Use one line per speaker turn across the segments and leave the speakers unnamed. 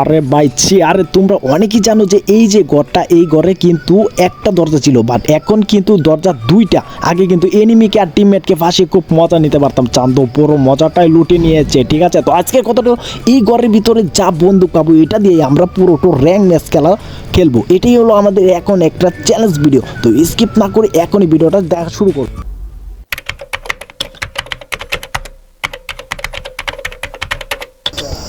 আরে বাইছি আরে তোমরা অনেকেই জানো যে এই যে ঘরটা, এই ঘরে কিন্তু একটা দরজা ছিল বাট এখন কিন্তু দরজা দুইটা। আগে কিন্তু এনিমিকে আর টিমমেটকে ফাঁসে খুব মজা নিতে পারতাম। চান্দ পুরো মজাটাই লুটে নিয়েছে, ঠিক আছে? তো আজকে কথাটা এই ঘরের ভিতরে যা বন্দুক পাবো, এটা দিয়ে আমরা পুরোটো র্যাঙ্ক ম্যাচ খেলা খেলব। এটাই হলো আমাদের এখন একটা চ্যালেঞ্জ ভিডিও তো স্কিপ না করে এখনই ভিডিওটা দেখা শুরু করব।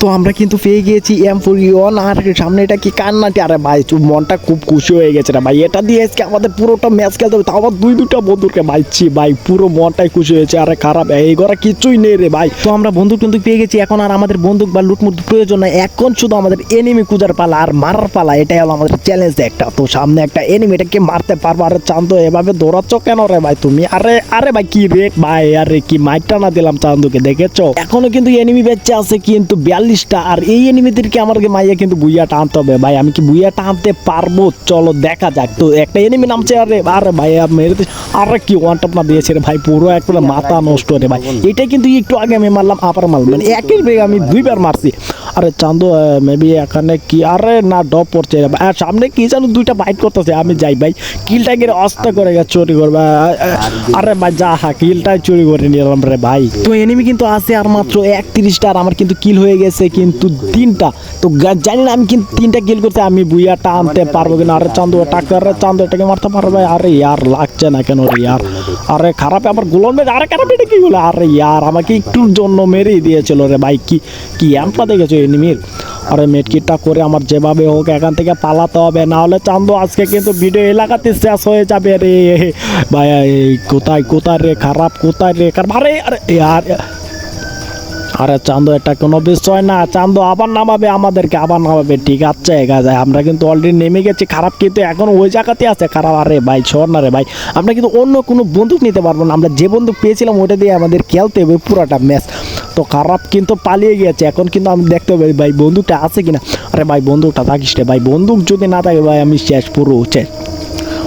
তো আমরা কিন্তু পেয়ে গিয়েছি এম ফোর ওয়ান আর সামনে এটা কি কান্নাটি? আরে ভাই মনটা খুব খুশি হয়ে গেছে রে ভাই। এটা দিয়ে আজকে আমাদের পুরোটা ম্যাচ খেলতে হবে। তাও আবার দুই দুটা বন্ধুকে মাইছি ভাই। পুরো মনটাই খুশি হয়েছে। আরে খারাপ, এই ঘরে কিছুই নেই রে ভাই। তো আমরা বন্দুক কিন্তু পেয়ে গেছি। এখন আর আমাদের বন্দুক বা লুটমুট প্রয়োজন নাই। এখন শুধু আমাদের এনিমি কুজার পালা আর মারার পালা। এটাই হলো আমাদের চ্যালেঞ্জ একটা। তো সামনে একটা এনিমি এটাকে মারতে পারব। আরে চান্দ, এভাবে দৌড়াচ্ছ কেন রে ভাই তুমি? আরে আরে ভাই, কি রে? ভাই, আরে কি মাইটটা না দিলাম চান্দুকে, দেখেছ? এখনও কিন্তু এনিমি বেঁচে আছে, কিন্তু বিয়াল্লিশটা আর এই এনিমিদেরকে আমাকে মাইয়া কিন্তু বুইয়া টানতে হবে। ভাই আমি কি বুইয়া টানতে পারব? চলো দেখা যাক। তো একটা এনিমি নামছে আরে আরে ভাই আ মেরে আরে কি ওয়ান টপ না দিয়েছে রে ভাই পুরো একবারে মাথা নষ্ট রে ভাই। এটা কিন্তু একটু আগে আমি মারলাম আবার মারলাম। মানে একই বেগে আমি দুইবার মারছি। আরে চান্দু মেবি এখানে কি? আরে না ডপ পড়ছে আর সামনে কি জানো দুইটা বাইট করতেছে আমি যাই ভাই। কিলটা গিয়ে অস্ত করে গেছে চুরি করবে। আরে ভাই যা হা কিলটাই চুরি করে নিলাম রে ভাই। তো এনিমি কিন্তু আছে আর মাত্র একত্রিশটা আর আমার কিন্তু কিল হয়ে গেছে কিন্তু তিনটা। তো জানি না আমি কিন্তু তিনটা কিল করতে আমি বুইয়াটা আনতে পারব কিনা। আরে চান্দু টাকা রে চান্দু এটাকে মারতে পারবে আরে ইয়ার লাগছে না কেন রে ইয়ার আরে খারাপ, আমার গোলন মেরে আরে খারাপ এটা কি হলো? আরে ইয়ার, আমাকে একটুর জন্য মেরেই দিয়েছিল রে ভাই, কি কি অ্যাম্পটা দেখেছ এনিমির? আরে মেটকিটটা করে আমার যেভাবে হোক এখান থেকে পালাতে হবে না হলে চান্দু আজকে কিন্তু ভিডিও এলাকাতে শেষ হয়ে যাবে রে। ভাই কোথায় কোথায় রে? খারাপ কোথায় রে? খারাপ আরে আরে, ইয়ার আরে চান্দু এটা কোনো বিষয় না চান্দু আবার নামাবে, আমাদেরকে আবার নামাবে, ঠিক আছে আমরা কিন্তু অলরেডি নেমে গেছি, খারাপ কিন্তু এখন ওই জায়গাতে আছে, খারাপ, আরে ভাই ছড় না রে ভাই, আমরা কিন্তু অন্য কোনো বন্দুক নিতে পারব না, আমরা যে বন্দুক পেয়েছিলাম ওটা দিয়ে আমাদের খেলতে হবে পুরোটা ম্যাচ, তো খারাপ কিন্তু পালিয়ে গিয়েছে, এখন কিন্তু আমি দেখতে হবে ভাই বন্দুকটা আছে কিনা, আরে ভাই বন্দুকটা থাকিস রে ভাই, বন্দুক যদি না থাকে ভাই আমি শেষ, পুরো শেষ।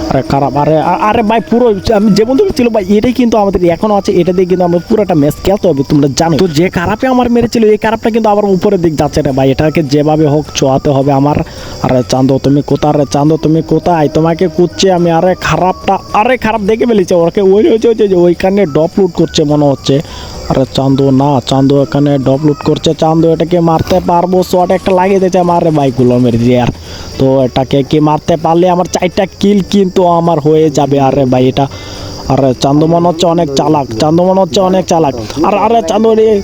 আরে খারাপ, আরে আরে ভাই পুরো, আমি যে বন্ধু ছিল ভাই, এটাই কিন্তু আমাদের, এখনও আছে, এটা দিয়ে কিন্তু আমরা পুরোটা ম্যাচ খেলতে হবে, তোমরা জানো। তো যে খারাপে আমার মেরেছিল, এই খারাপটা কিন্তু আবার উপরের দিক যাচ্ছে না ভাই, এটাকে যেভাবে হোক চোয়াতে হবে আমার। আরে চান্দো, তুমি কোথায় রে চান্দো, তুমি কোথায়? তোমাকে কুচ্ছে আমি, আরে খারাপটা, আরে খারাপ দেখে ফেলেছে ওকে, ওই ওই যে- ওইখানে ডপ লুট করছে মনে হচ্ছে। আরে চান্দু, না, চান্দু এখানে ডপ লুট করছে, চান্দু এটাকে মারতে পারব শট একটা লাগিয়ে দিয়েছে মারে বাইকগুলো মেরে দিয়ে। আর তো এটাকে কি মারতে পারলে আমার চারটা কিল কিন্তু আমার হয়ে যাবে। আরে ভাই, এটা আরে চান্দু মনে হচ্ছে অনেক চালাক। চান্দু মনে হচ্ছে অনেক চালাক। আর আরে চান্দু আরে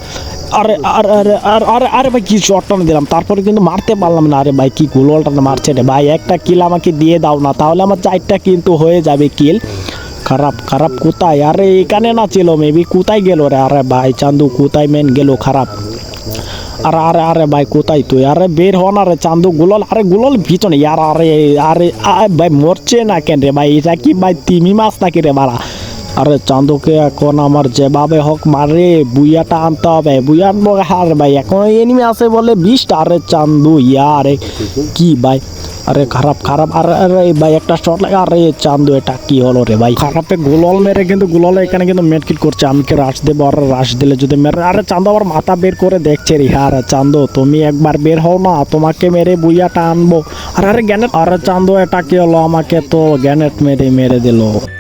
আরে আরে আরে আরে আরে ভাই, কি শটটা দিলাম। তারপরে কিন্তু মারতে পারলাম না। আরে ভাই, কি গোলটা মারছে রে ভাই। একটা কিল আমাকে দিয়ে দাও না। তাহলে আমার চারটা কিন্তু হয়ে যাবে কিল খারাপ খারাপ কোথায়? আরে এখানে না ছিল মেবি কোথায় গেল রে? আরে ভাই, চান্দু কোথায় মেন গেল? খারাপ। আরে আরে আরে ভাই, কোথায় তুই? আরে বের হন আরে চান্দু, গুলল, আরে গুলল ভিতর আরে আরে, আ- ভাই মরছে না কেন রে ভাই? এটা কি ভাই তিমি মাছ নাকি রে মারা আরে চান্দুকে এখন আমার যেভাবে হোক মারে, বুইয়াটা আনতে হবে, বুইয়া আনব আর ভাই। এখন এনিমি আছে বলে বিশটা। আরে চান্দু ইয়ারে কি ভাই? আরে খারাপ খারাপ। আরে আরে ভাই, একটা শট লাগে। আরে চান্দু, এটা কি হলো রে ভাই? খারাপে গোলল মেরে কিন্তু গোলল এখানে কিন্তু মেটকিট করছে। আমি কি রাশ দেবো? আর রাশ দিলে যদি মেরে আরে চান্দু আবার মাথা বের করে দেখছে রে। আরে চান্দু, তুমি একবার বের হও না। তোমাকে মেরে বুইয়াটা আনব। আর, আরে গ্যানেট আরে চান্দু, এটা কি হলো? আমাকে তো গ্যানেট মেরে মেরে দিলো।